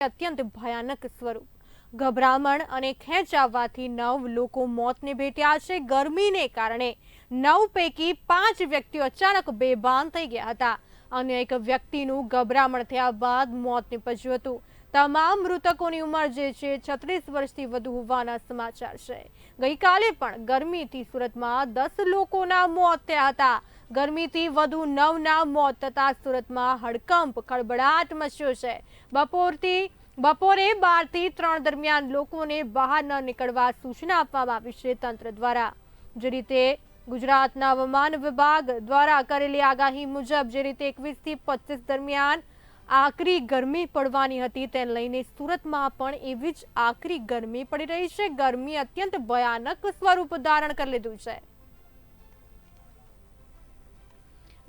અત્યંત ભયાનક સ્વરૂપ. ગભરામણ અને ખેંચ આવવાથી નવ લોકો મોતને ભેટ્યા છે. ગરમીને કારણે નવ પૈકી પાંચ વ્યક્તિઓ અચાનક બેભાન થઈ ગયા હતા. અને એક વ્યક્તિનું ગભરામણ થયા બાદ મોત નીપજ્યું હતું. તમામ મૃતકોની ઉંમર જે છે છત્રીસ વર્ષથી વધુ હોવાના સમાચાર છે. ગઈકાલે પણ ગરમીથી સુરતમાં દસ લોકોના મોત થયા હતા. ગરમીથી વધુ નવના મોત થતા સુરતમાં હડકંપ ખળબડાટ મચ્યો છે. બપોરથી, બપોરે બારથી ત્રણ દરમિયાન લોકોને બહાર ન નીકળવા સૂચના આપવામાં આવી છે તંત્ર દ્વારા. જે રીતે ગુજરાતના હવામાન વિભાગ દ્વારા કરેલી આગાહી મુજબ જે રીતે એકવીસથી પચીસ દરમિયાન આકરી ગરમી પડવાની હતી તેને લઈને સુરતમાં પણ એવી જ આકરી ગરમી પડી રહી છે. ગરમી અત્યંત ભયાનક સ્વરૂપ ધારણ કરી લીધું છે.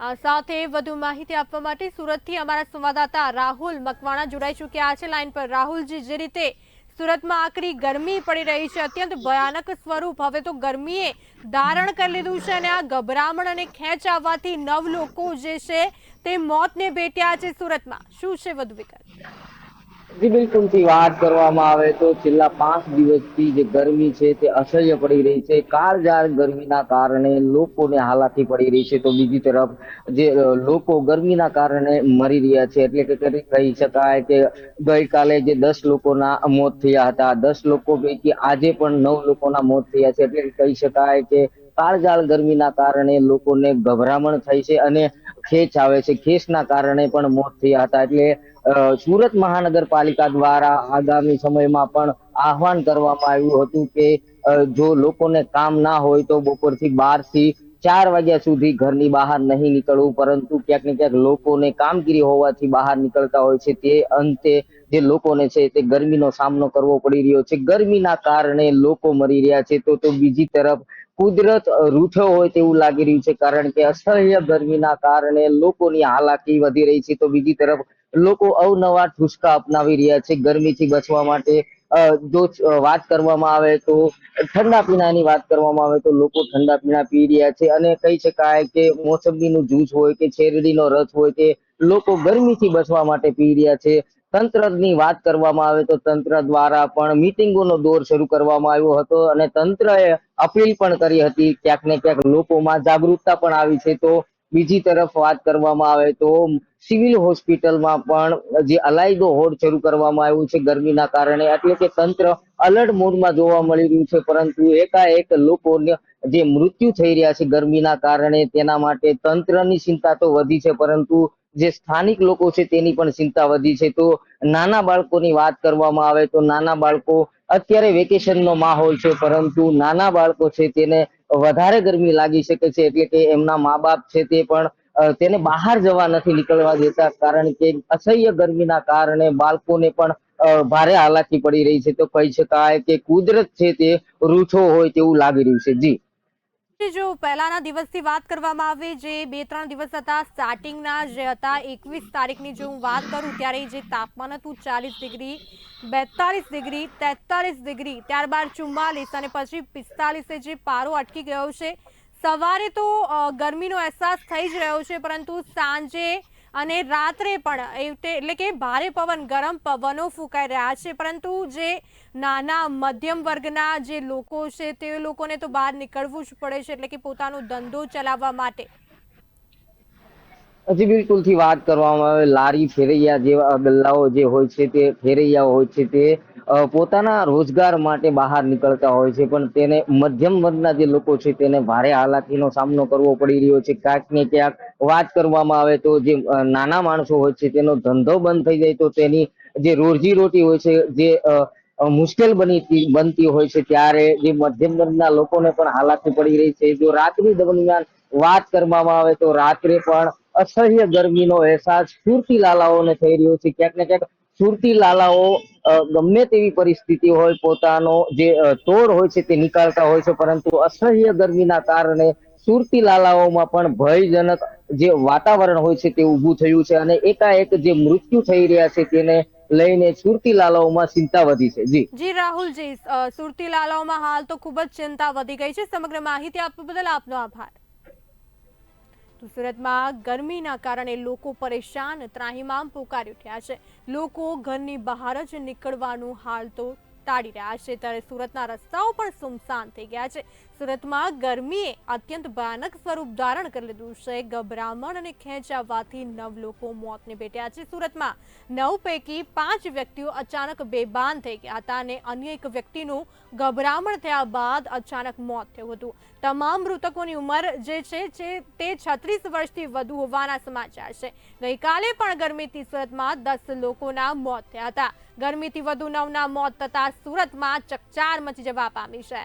સાથે વધુ માહિતી આપવા માટે સુરતથી અમારા સંવાદદાતા રાહુલ મકવાણા જોડાઈ ચૂક્યા છે. લાઈન પર રાહુલજી, જે રીતે સુરતમાં આકરી ગરમી પડી રહી છે, અત્યંત ભયાનક સ્વરૂપ. હવે તો ગરમીએ ધારણ કરી લીધું છે અને આ ગભરામણ અને ખેંચ આવવાથી નવ લોકો જે છે તે મોતને ભેટ્યા છે સુરતમાં. શું છે વધુ વિગત? જી વાત કરવામાં આવે તો છેલ્લા પાંચ દિવસથી જે ગરમી છે તે અસહ્ય પડી રહી છે. કાળઝાળ ગરમીના કારણે લોકોને હાલાકી પડી રહી છે. તો બીજી તરફ જે લોકો ગરમીના કારણે મરી રહ્યા છે. એટલે કે કહી શકાય કે ગઈકાલે જે દસ લોકોના મોત થયા હતા, દસ લોકો પૈકી આજે પણ નવ લોકોના મોત થયા છે. એટલે કહી શકાય કે કાળઝાળ ગરમીના કારણે લોકોને ગભરામણ થઈ છે અને ખેંચ આવે છે. ખેંચના કારણે પણ મોત થયા હતા. એટલે સુરત મહાનગરપાલિકા દ્વારા આગામી સમયમાં પણ આહવાન કરવામાં આવ્યું હતું કે જો લોકોને કામ ના હોય તો બપોરથી બારથી ચાર વાગ્યા સુધી ઘરની બહાર નહીં નીકળવું, પરંતુ ક્યાંક ને ક્યાંક લોકોને કામગીરી હોવાથી બહાર નીકળતા હોય છે. તે અંતે જે લોકોને છે તે ગરમીનો સામનો કરવો પડી રહ્યો છે. ગરમીના કારણે લોકો મરી રહ્યા છે. તો તો બીજી તરફ કુદરત રૂઠો હોય તેવું લાગી રહ્યું છે, કારણ કે અસહ્ય ગરમીના કારણે લોકોની હાલાકી વધી રહી છે. તો બીજી તરફ લોકો અવનવા ઠુસકા અપનાવી રહ્યા છે, ગરમીથી બચવા માટે જો વાત કરવામાં આવે તો, ઠંડા પીણાની વાત કરવામાં આવે તો લોકો ઠંડા પીણા પી રહ્યા છે અને કહી શકાય કે મોસંબીનું જ્યુસ હોય કે શેરડીનો રસ હોય કે લોકો ગરમીથી બચવા માટે પી રહ્યા છે. તંત્રની વાત કરવામાં આવે તો તંત્ર દ્વારા પણ મિટિંગોનો દોર શરૂ કરવામાં આવ્યો હતો અને તંત્રએ અપીલ પણ કરી હતી, ક્યાંક ને ક્યાંક લોકોમાં જાગૃતતા પણ આવી છે તો બીજી તરફ વાત કરવામાં આવે તો સિવિલ હોસ્પિટલમાં પણ જે અલાયદો હોડ શરૂ કરવામાં આવ્યું છે ગરમીના કારણે. એટલે કે તંત્ર અલર્ટ મોડમાં જોવા મળી રહ્યું છે, પરંતુ એકાએક લોકોને જે મૃત્યુ થઈ રહ્યા છે ગરમીના કારણે તેના માટે તંત્રની ચિંતા તો વધી છે, પરંતુ જે સ્થાનિક લોકો છે તેની પણ ચિંતા વધી છે. તો નાના બાળકોની વાત કરવામાં આવે તો નાના બાળકો અત્યારે વેકેશનનો માહોલ છે, પરંતુ નાના બાળકો છે તેને વધારે ગરમી લાગી શકે છે એટલે કે એમના મા બાપ છે તે પણ તેને બહાર જવા નથી નીકળવા દેતા કારણ કે અસહ્ય ગરમીના કારણે બાળકોને પણ ભારે હાલાકી પડી રહી છે. તો કહી શકાય કે કુદરત છે તે રૂઠો હોય તેવું લાગી રહ્યું છે. જી. જો પહેલાના દિવસથી વાત કરવામાં આવે, જે બે ત્રણ દિવસ હતા સ્ટાર્ટિંગના જે હતા, એકવીસ તારીખની જો હું વાત કરું, ત્યારે જે તાપમાન હતું ચાલીસ ડિગ્રી બેતાલીસ ડિગ્રી, તેતાલીસ ડિગ્રી, ત્યારબાદ ચુમ્માલીસ અને પછી પિસ્તાલીસે જે પારો અટકી ગયો છે. સવારે તો ગરમીનો અહેસાસ થઈ જ રહ્યો છે, પરંતુ સાંજે અને રાત્રે પણ એટલે કે ભારે પવન, ગરમ પવનો ફૂંકાઈ રહ્યા છે. પરંતુ જે નાના મધ્યમ વર્ગના જે લોકો છે, તે લોકોને તો બહાર નીકળવું જ પડે છે, એટલે કે પોતાનો ધંધો ચલાવવા માટે. હજી બિલકુલથી વાત કરવામાં આવે, લારી ફેરૈયા જેવા ગલ્લાઓ જે હોય છે તે ફેરૈયા હોય છે તે પોતાના રોજગાર માટે બહાર નીકળતા હોય છે, પણ તેને મધ્યમ વર્ગના જે લોકો છે તેને ભારે હાલાકીનો સામનો કરવો પડી રહ્યો છે. ક્યાંક ને ક્યાંક વાત કરવામાં આવે તો જે નાના માણસો હોય છે તેનો ધંધો બંધ થઈ જાય તો તેની જે રોજી રોટી હોય છે, જે મુશ્કેલ બની બનતી હોય છે ત્યારે જે મધ્યમ વર્ગના લોકોને પણ હાલાકી પડી રહી છે. જો રાત્રિ દરમિયાન વાત કરવામાં આવે તો રાત્રે પણ અસહ્ય ગરમીનો અહેસાસ સુરતી લાલાઓને થઈ રહ્યો છે. ક્યાંક ને ક્યાંક સુરતી લાલાઓ ગમે તેવી પરિસ્થિતિ હોય, પોતાનો જે તોડ હોય છે તે નીકાળતા હોય છે, પરંતુ અસહ્ય ગરમીના કારણે સુરતી લાલાઓમાં પણ ભયજનક જે વાતાવરણ હોય છે તે ઊભું થયું છે અને એકાએક જે મૃત્યુ થઈ રહ્યા છે તેને લઈને સુરતી લાલાઓમાં ચિંતા વધી છે. જી. જી રાહુલજી સુરતી લાલાઓમાં હાલ તો ખૂબ જ ચિંતા વધી ગઈ છે. સમગ્ર માહિતી આપવા બદલ આપનો આભાર. તો સુરતમાં ગરમીના કારણે લોકો પરેશાન, ત્રાહિમામ પોકારી ઉઠ્યા છે. લોકો ઘરની બહાર જ નીકળવાનું હાલ તો ટાળી રહ્યા છે. ત્યારે સુરતના રસ્તાઓ પણ સુમસાન થઈ ગયા છે. સુરતમાં ગરમીએ અત્યંત ભયાનક સ્વરૂપ ધારણ કરી લીધું છે. ગભરામણ અને ખેંચાવાથી નવ લોકો મોતને ભેટ્યા છે. સુરતમાં નવ પૈકી પાંચ વ્યક્તિઓ અચાનક બેભાન થઈ ગયા હતા અને અન્ય એક વ્યક્તિનું ગભરામણ થયા બાદ અચાનક મોત થયું હતું. તમામ મૃતકોની ઉંમર જે છે તે છત્રીસ વર્ષથી વધુ હોવાના સમાચાર છે. ગઈકાલે પણ ગરમીથી સુરતમાં દસ લોકોના મોત થયા હતા. ગરમીથી વધુ નવના મોત થતા સુરતમાં ચકચાર મચી જવા પામી છે.